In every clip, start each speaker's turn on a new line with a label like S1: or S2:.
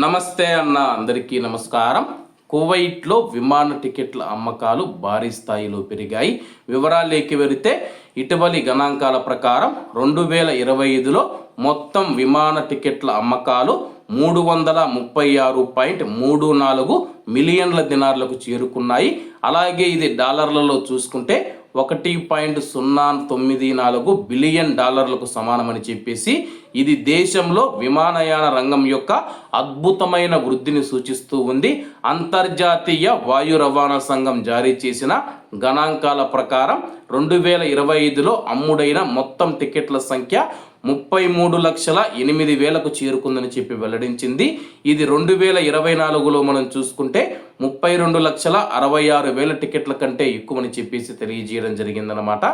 S1: నమస్తే అన్న అందరికీ నమస్కారం. కువైట్లో విమాన టికెట్ల అమ్మకాలు భారీ స్థాయిలో పెరిగాయి. వివరాలేకి వెళితే ఇటీవలి గణాంకాల ప్రకారం రెండు వేల ఇరవై ఐదులో మొత్తం విమాన టికెట్ల అమ్మకాలు మూడు వందల ముప్పై ఆరు పాయింట్ మూడు నాలుగు మిలియన్ల దినార్లకు చేరుకున్నాయి. అలాగే ఇది డాలర్లలో చూసుకుంటే ఒకటి పాయింట్ సున్నా తొమ్మిది నాలుగు బిలియన్ డాలర్లకు సమానమని చెప్పేసి ఇది దేశంలో విమానయాన రంగం యొక్క అద్భుతమైన వృద్ధిని సూచిస్తూ ఉంది. అంతర్జాతీయ వాయు రవాణా సంఘం జారీ చేసిన గణాంకాల ప్రకారం రెండు వేల ఇరవై ఐదులో అమ్ముడైన మొత్తం టికెట్ల సంఖ్య ముప్పై మూడు లక్షల ఎనిమిది వేలకు చేరుకుందని చెప్పి వెల్లడించింది. ఇది రెండు వేల ఇరవై నాలుగులో మనం చూసుకుంటే ముప్పై రెండు లక్షల అరవై ఆరు వేల టికెట్ల కంటే ఎక్కువని చెప్పేసి తెలియజేయడం జరిగిందనమాట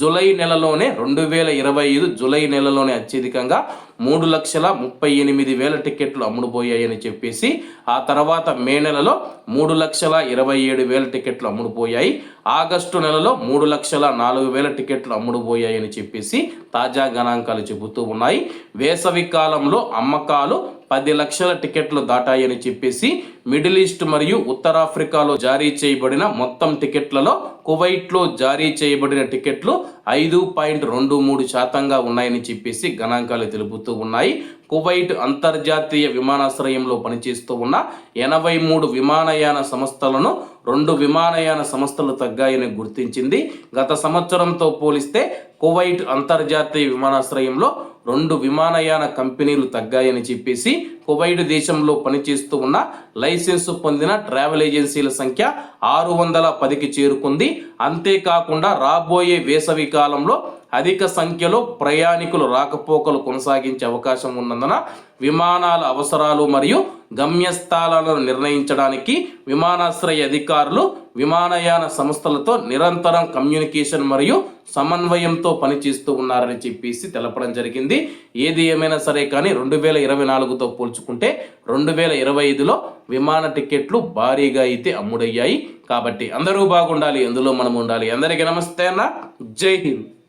S1: జూలై నెలలోనే రెండు వేల ఇరవై ఐదు జూలై నెలలోనే అత్యధికంగా మూడు లక్షల ముప్పై ఎనిమిది వేల టికెట్లు అమ్ముడుపోయాయని చెప్పేసి ఆ తర్వాత మే నెలలో మూడు లక్షల ఇరవై ఏడు వేల టికెట్లు అమ్ముడుపోయాయి. ఆగస్టు నెలలో మూడు లక్షల నాలుగు వేల టికెట్లు అమ్ముడుపోయాయని చెప్పేసి తాజా గణాంకాలు చెబుతూ ఉన్నాయి. వేసవి కాలంలో అమ్మకాలు పది లక్షల టికెట్లు దాటాయని చెప్పేసి మిడిల్ ఈస్ట్ మరియు ఉత్తరాఫ్రికాలో జారీ చేయబడిన మొత్తం టికెట్లలో కువైట్లో జారీ చేయబడిన టికెట్లు ఐదు పాయింట్ రెండు మూడు శాతంగా ఉన్నాయని చెప్పేసి గణాంకాలు తెలుపుతూ ఉన్నాయి. కువైట్ అంతర్జాతీయ విమానాశ్రయంలో పనిచేస్తూ ఉన్న ఎనభై మూడు విమానయాన సంస్థలను రెండు విమానయాన సంస్థలు తగ్గాయని గుర్తించింది. గత సంవత్సరంతో పోలిస్తే కువైట్ అంతర్జాతీయ విమానాశ్రయంలో రెండు విమానయాన కంపెనీలు తగ్గాయని చెప్పేసి కువైట్ దేశంలో పనిచేస్తూ ఉన్న లైసెన్సు పొందిన ట్రావెల్ ఏజెన్సీల సంఖ్య ఆరు వందల పదికి చేరుకుంది. అంతేకాకుండా రాబోయే వేసవి కాలంలో అధిక సంఖ్యలో ప్రయాణికులు రాకపోకలు కొనసాగించే అవకాశం ఉన్నందున విమానాల అవసరాలు మరియు గమ్యస్థానాలను నిర్ణయించడానికి విమానాశ్రయ అధికారులు విమానయాన సంస్థలతో నిరంతరం కమ్యూనికేషన్ మరియు సమన్వయంతో పనిచేస్తూ ఉన్నారని చెప్పేసి తెలపడం జరిగింది. ఏది ఏమైనా సరే కానీ రెండు వేల ఇరవై నాలుగుతో పోల్చుకుంటే రెండు వేల ఇరవై ఐదులో విమాన టికెట్లు భారీగా అయితే అమ్ముడయ్యాయి. కాబట్టి అందరూ బాగుండాలి అందులో మనం ఉండాలి. అందరికీ నమస్తే అన్న. జై హింద్.